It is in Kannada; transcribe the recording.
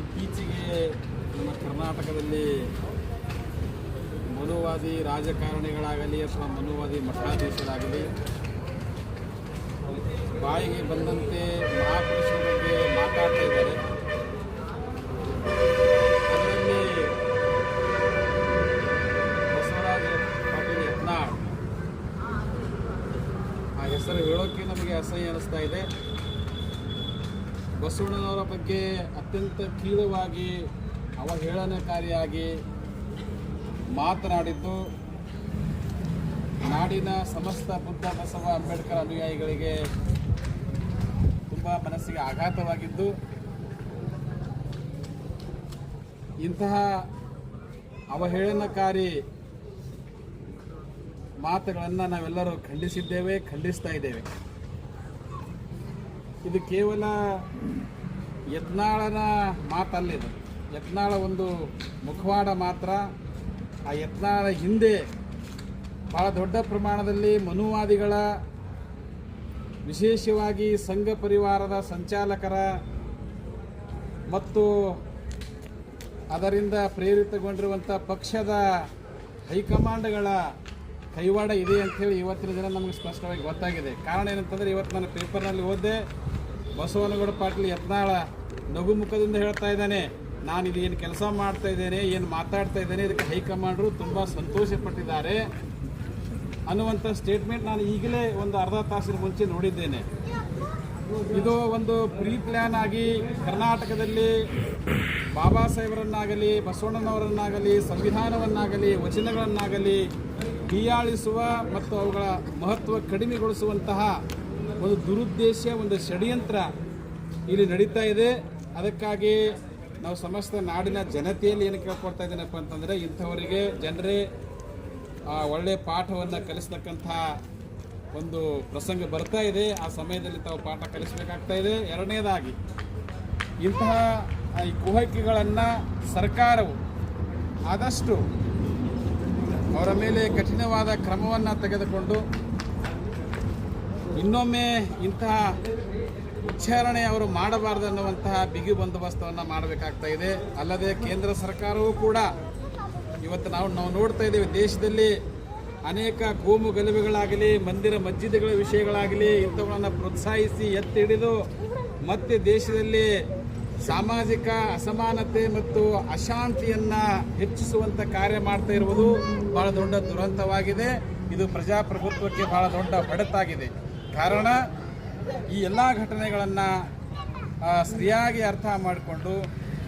ಇತ್ತೀಚೆಗೆ ನಮ್ಮ ಕರ್ನಾಟಕದಲ್ಲಿ ಮನುವಾದಿ ರಾಜಕಾರಣಿಗಳಾಗಲಿ ಅಥವಾ ಮನುವಾದಿ ಮಠಾಧೀಶರಾಗಲಿ, ಬಾಯಿಗೆ ಬಂದಂತೆ ಮಹಾಪುರುಷರ ಬಗ್ಗೆ ಮಾತಾಡ್ತಾ ಇದ್ದಾರೆ. ಅದರಲ್ಲಿ ಬಸವರಾಜ ಪಾಟೀಲ್ ಯತ್ನಾಳ್, ಆ ಹೆಸರು ಹೇಳೋಕ್ಕೆ ನಮಗೆ ಅಸಹ್ಯ ಅನಿಸ್ತಾ ಇದೆ. ಬಸವಣ್ಣನವರ ಬಗ್ಗೆ ಅತ್ಯಂತ ಕೀಳವಾಗಿ ಅವಹೇಳನಕಾರಿಯಾಗಿ ಮಾತನಾಡಿದ್ದು, ನಾಡಿನ ಸಮಸ್ತ ಬುದ್ಧ, ಬಸವ, ಅಂಬೇಡ್ಕರ್ ಅನುಯಾಯಿಗಳಿಗೆ ತುಂಬ ಮನಸ್ಸಿಗೆ ಆಘಾತವಾಗಿದ್ದು, ಇಂತಹ ಅವಹೇಳನಕಾರಿ ಮಾತುಗಳನ್ನು ನಾವೆಲ್ಲರೂ ಖಂಡಿಸಿದ್ದೇವೆ, ಖಂಡಿಸ್ತಾ ಇದ್ದೇವೆ. ಇದು ಕೇವಲ ಯತ್ನಾಳನ ಮಾತಲ್ಲಿದೆ. ಯತ್ನಾಳ ಒಂದು ಮುಖವಾಡ ಮಾತ್ರ. ಆ ಯತ್ನಾಳ ಹಿಂದೆ ಬಹಳ ದೊಡ್ಡ ಪ್ರಮಾಣದಲ್ಲಿ ಮನುವಾದಿಗಳ, ವಿಶೇಷವಾಗಿ ಸಂಘ ಪರಿವಾರದ ಸಂಚಾಲಕರ ಮತ್ತು ಅದರಿಂದ ಪ್ರೇರಿತಗೊಂಡಿರುವಂಥ ಪಕ್ಷದ ಹೈಕಮಾಂಡ್ಗಳ ಕೈವಾಡ ಇದೆ ಅಂಥೇಳಿ ಇವತ್ತಿನ ದಿನ ನಮಗೆ ಸ್ಪಷ್ಟವಾಗಿ ಗೊತ್ತಾಗಿದೆ. ಕಾರಣ ಏನಂತಂದರೆ ಇವತ್ತು ನಾನು ಪೇಪರ್ನಲ್ಲಿ ಓದಿದೆ. ಬಸವನಗೌಡ ಪಾಟೀಲ್ ಯತ್ನಾಳ ನಗುಮುಖದಿಂದ ಹೇಳ್ತಾ ಇದ್ದಾನೆ, ನಾನು ಇಲ್ಲಿ ಏನು ಕೆಲಸ ಮಾಡ್ತಾ ಇದ್ದೇನೆ, ಏನು ಮಾತಾಡ್ತಾ ಇದ್ದೇನೆ, ಇದಕ್ಕೆ ಹೈಕಮಾಂಡ್ರು ತುಂಬ ಸಂತೋಷಪಟ್ಟಿದ್ದಾರೆ. ಅನ್ನುವಂಥ ಸ್ಟೇಟ್ಮೆಂಟ್ ನಾನು ಈಗಲೇ ಒಂದು ಅರ್ಧ ತಾಸಿನ ಮುಂಚೆ ನೋಡಿದ್ದೇನೆ. ಇದು ಒಂದು ಪ್ರೀ ಪ್ಲ್ಯಾನ್ ಆಗಿ ಕರ್ನಾಟಕದಲ್ಲಿ ಬಾಬಾ ಸಾಹೇಬರನ್ನಾಗಲಿ, ಬಸವಣ್ಣನವರನ್ನಾಗಲಿ, ಸಂವಿಧಾನವನ್ನಾಗಲಿ, ವಚನಗಳನ್ನಾಗಲಿ ಹೀಯಾಳಿಸುವ ಮತ್ತು ಅವುಗಳ ಮಹತ್ವ ಕಡಿಮೆಗೊಳಿಸುವಂತಹ ಒಂದು ದುರುದ್ದೇಶ, ಒಂದು ಷಡ್ಯಂತ್ರ ಇಲ್ಲಿ ನಡೀತಾ ಇದೆ. ಅದಕ್ಕಾಗಿ ನಾವು ಸಮಸ್ತ ನಾಡಿನ ಜನತೆಯಲ್ಲಿ ಏನು ಕೇಳ್ಕೊಡ್ತಾ ಇದ್ದೇನಪ್ಪ ಅಂತಂದರೆ, ಇಂಥವರಿಗೆ ಜನರೇ ಒಳ್ಳೆಯ ಪಾಠವನ್ನು ಕಲಿಸ್ತಕ್ಕಂಥ ಒಂದು ಪ್ರಸಂಗ ಬರ್ತಾ ಇದೆ. ಆ ಸಮಯದಲ್ಲಿ ತಾವು ಪಾಠ ಕಲಿಸಬೇಕಾಗ್ತಾ ಇದೆ. ಎರಡನೇದಾಗಿ, ಇಂತಹ ಈ ಕುಹಕಿಗಳನ್ನು ಸರ್ಕಾರವು ಆದಷ್ಟು ಅವರ ಮೇಲೆ ಕಠಿಣವಾದ ಕ್ರಮವನ್ನು ತೆಗೆದುಕೊಂಡು ಇನ್ನೊಮ್ಮೆ ಇಂತಹ ಉಚ್ಚಾರಣೆ ಅವರು ಮಾಡಬಾರದು ಅನ್ನುವಂತಹ ಬಿಗಿ ಬಂದೋಬಸ್ತವನ್ನು ಮಾಡಬೇಕಾಗ್ತಾ ಇದೆ. ಅಲ್ಲದೆ ಕೇಂದ್ರ ಸರ್ಕಾರವೂ ಕೂಡ ಇವತ್ತು ನಾವು ನಾವು ನೋಡ್ತಾ ಇದ್ದೇವೆ ದೇಶದಲ್ಲಿ ಅನೇಕ ಕೋಮು ಗಲಭೆಗಳಾಗಲಿ, ಮಂದಿರ ಮಸ್ಜಿದ್ಗಳ ವಿಷಯಗಳಾಗಲಿ ಇಂಥವುಗಳನ್ನು ಪ್ರೋತ್ಸಾಹಿಸಿ ಎತ್ತಿ ಹಿಡಿದು ಮತ್ತೆ ದೇಶದಲ್ಲಿ ಸಾಮಾಜಿಕ ಅಸಮಾನತೆ ಮತ್ತು ಅಶಾಂತಿಯನ್ನು ಹೆಚ್ಚಿಸುವಂಥ ಕಾರ್ಯ ಮಾಡ್ತಾ ಇರುವುದು ಬಹಳ ದೊಡ್ಡ ದುರಂತವಾಗಿದೆ. ಇದು ಪ್ರಜಾಪ್ರಭುತ್ವಕ್ಕೆ ಬಹಳ ದೊಡ್ಡ ಹೊಡೆತಾಗಿದೆ. ಕಾರಣ ಈ ಎಲ್ಲ ಘಟನೆಗಳನ್ನು ಸರಿಯಾಗಿ ಅರ್ಥ ಮಾಡಿಕೊಂಡು